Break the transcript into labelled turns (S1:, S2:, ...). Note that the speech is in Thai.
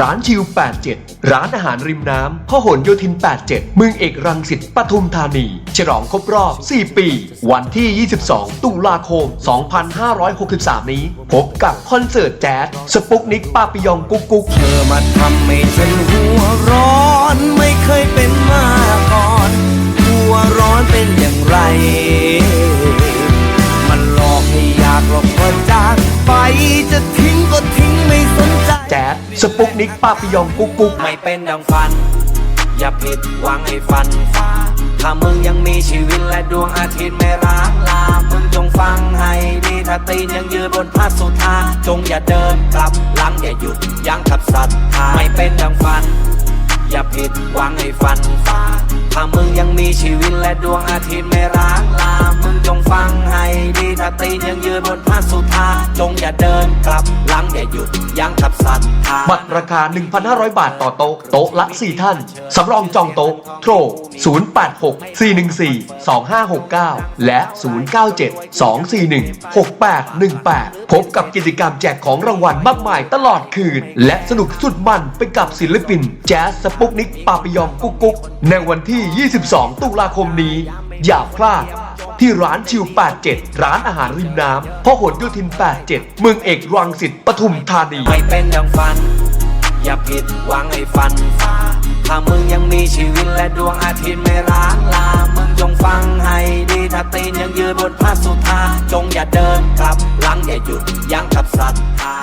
S1: ร้านชิว 87 ร้านอาหารริมน้ำพหลโยธิน 87 เมืองเอกรังสิตปทุมธานี ฉลองครบรอบ 4 ปี วันที่ 22 ตุลาคม 2563 นี้ พบกับคอนเสิร์ตแจ๊สสปุกนิกปาปิยองกุ๊กกุ๊ก
S2: เธอมาทำให้ฉันหัวร้อนไม่เคยเป็นมา ส
S1: ปุกนิกป้าปิยองกุ๊กกุ๊ก
S2: ไม่เป็นดังฝัน อย่าผิดหวังให้ฝันฟ้าถ้ามึงยังมีชีวิตและดวงอาทิตย์ไม่ร้างลา มึงจงฟังให้ดีถ้าตีนยังยืนบนพระสุธาจงอย่าเดินกลับหลังอย่าหยุดยั้งขับศรัทาไม่เป็นดังฝัน อย่าผิดหวังให้ฝันฟ้าถ้ามึงยังมีชีวิตและดวงอาทิตย์ไม่ร้างลา จงอย่าเดินกลับหลังอย่าหยุดยั้งขับศรัทธา
S1: บัตรราคา 1,500 บาทต่อโต๊ะ โต๊ะละ 4 ท่าน สำรองจองโต๊ะ โทร 086 414 2569 และ 097 241 6818 พบกับกิจกรรมแจกของรางวัลมากมายตลอดคืน และสนุกสุดมันไปกับศิลปิน แจ๊สสปุกนิก ปาปิยองกุ๊กกุ๊กในวันที่ 22 ตุลาคมนี้ อย่าพลาด ที่ร้านชิว 87 ร้านอาหารริมน้ำพหลโยธิน 87 เมืองเอกรังสิตปทุมธานี
S2: ไม่เป็นดังฝัน อย่าผิดหวังให้ฝันฟ้าถ้ามึงยังมีชีวิตและดวงอาทิตย์ไม่ร้างลา มึงจงฟังให้ดีถ้าตีนยังยืนบนพระสุธาจงอย่าเดินกลับหลังอย่าหยุดยั้งกับศรัทธา